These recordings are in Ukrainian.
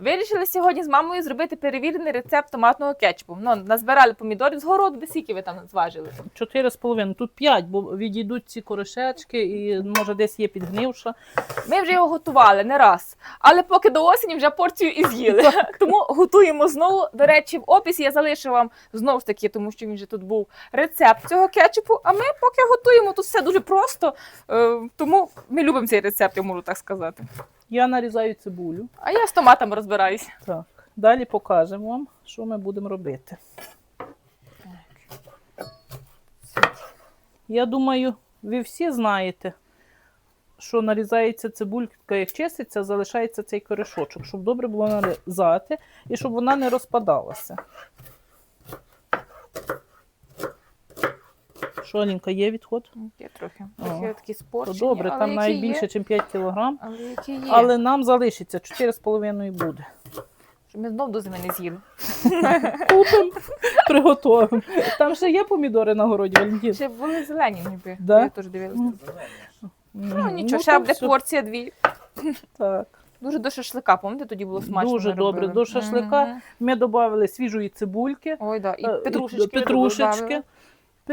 Вирішили сьогодні з мамою зробити перевірений рецепт томатного кетчупу. Ну, назбирали помідорів з городу, де скільки ви там зважили? Чотири з половиною. Тут п'ять, бо відійдуть ці корешечки і може десь є підгнивша. Ми вже його готували не раз, але поки до осені вже порцію і з'їли. Тому готуємо знову. До речі, в описі я залишу вам знову ж таки, тому що він вже тут був рецепт цього кетчупу. А ми поки готуємо тут все дуже просто. е, Тому ми любимо цей рецепт, я можу так сказати. Я нарізаю цибулю. А я з томатами розбираюся. Так. Далі покажемо вам, що ми будемо робити. Я думаю, ви всі знаєте, що нарізається цибулька, як чиститься, залишається цей корешочок, щоб добре було нарізати і щоб вона не розпадалася. Що, Алінка, є відход? Є трохи. Трохи такі То спорчені, добре, але там які навіть є. ніж 5 кг. Але які є. Але нам залишиться 4,5 буде. Щоб ми знов до зими не з'їли. Купимо, приготуємо. Там ще є помідори на городі, Валентин? Ще були зелені, ніби. Да? Я теж дивилася. Ну, Ну нічого, то ще буде все. порція дві. Так. Дуже до шашлика, пам'ятаєте, тоді було смачно. Дуже ми добре. робили. До шашлика Мгм. Ми додали свіжої цибульки, Ой, да. І е, петрушечки. добавили.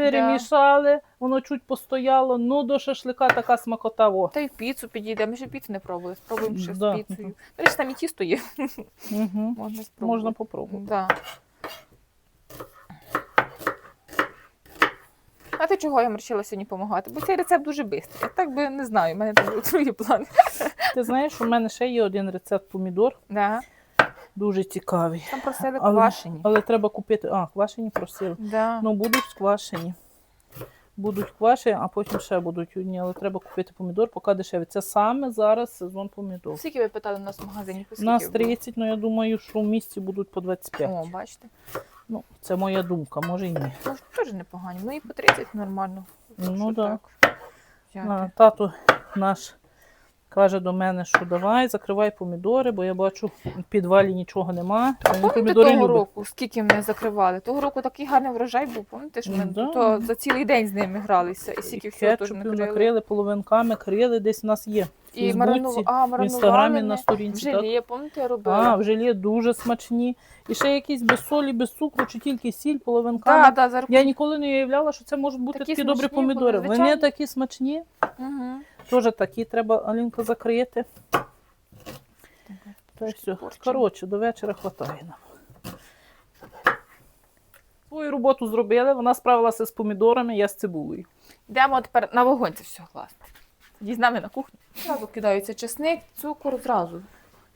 Перемішали, воно чуть постояло. Ну, до шашлика така смакота. Во. Та й в піцу підійде. Ми ще піцу не пробували. Спробуємо ще Да. з піцею. До речі, там і тісто є. Угу. Можна спробувати. Можна попробувати. Да. А ти чого я вирішила сьогодні допомагати? Бо цей рецепт дуже швидкий. Я так би не знаю, в мене там були другі плани. Ти знаєш, у мене ще є один рецепт помідор, Да. Дуже цікавий. Там просили Але- квашені. Але треба купити. А, квашені просили. Да. Ну, будуть квашені. Будуть квашені, а потім ще будуть одні, але треба купити помідор, поки дешеві. Це саме зараз сезон помідор. Скільки ви питали у нас в магазині? У нас 30, але я думаю, що в місті будуть по 25. О, бачите. Ну, це моя думка, може і ні. Ну, теж непогані. Ну і по 30 нормально. Ну, так. Взяти. Тато наш каже до мене, що давай, закривай помідори, бо я бачу, в підвалі нічого нема. Пам'ятаєте помідори того любить. року, скільки ми закривали? Того року такий гарний врожай був, пам'ятаєте, що ми Да. то за цілий день з ними гралися, і скільки всього теж кетчупів накрили. накрили половинками, крили десь у нас є. І Фейсбуці, марану... а, в інстаграмі на сторінці. в Так? желе, пам'ятаєте, робили? А, в желе дуже смачні. І ще якісь без солі, без цукру, чи тільки сіль, половинками. да, да, за Я ніколи не уявляла, що це можуть бути Такі такі, добрі помідори. Вони такі смачні. Угу. Теж такі треба Алінка закрити. Та й все. Коротше, до вечора хватає нам. Свою роботу зробили, вона справилася з помідорами, я з цибулею. Йдемо тепер на вогонь, це все класно. Тоді з нами на кухню. Зразу кидається чесник, цукор, зразу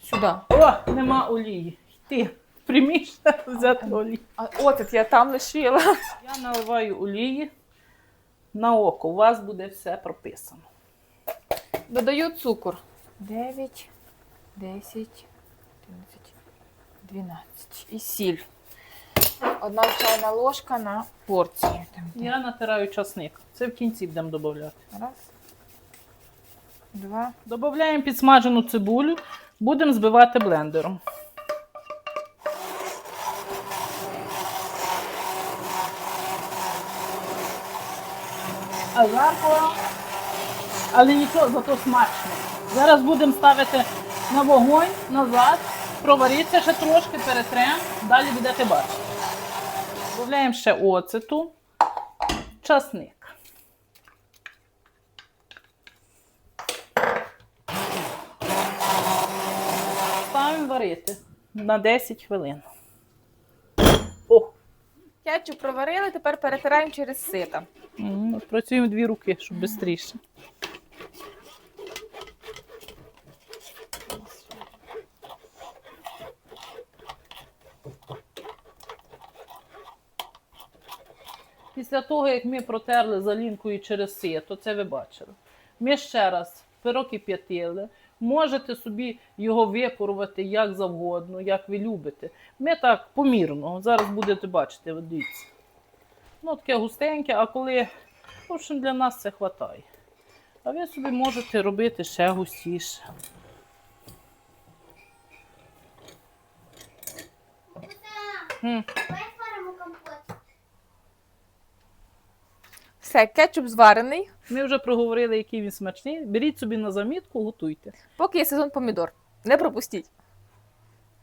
сюди. О, нема олії. Йти приміщення взяти олію. А оцет я там лишила. Я наливаю олії на око. У вас буде все прописано. Додаю цукор. 9, 10, 11, 12. І сіль. Одна чайна ложка на порцію. Я натираю часник. Це в кінці будемо додати. Раз. Два. Додаємо підсмажену цибулю, будемо збивати блендером. А зараз, але нічого, зато смачно. Зараз будемо ставити на вогонь назад, провариться ще трошки, перетрем, далі будете бачити. Додаємо ще оцету, часник. Ставимо варити на 10 хвилин. О, Кетчуп проварили, тепер перетираємо через сито. працюємо дві руки, щоб швидше. Після того, як ми протерли залінкою через сито, це ви бачили. Ми ще раз перекип'ятили. Можете собі його випарувати як завгодно, як ви любите. Ми так помірно. Зараз будете бачити, дивіться. Ну, таке густеньке, а коли, в общем, для нас це вистачає. А ви собі можете робити ще густіше. М. Все, кетчуп зварений. Ми вже проговорили, який він смачний. Беріть собі на замітку, готуйте. Поки є сезон помідор. Не пропустіть.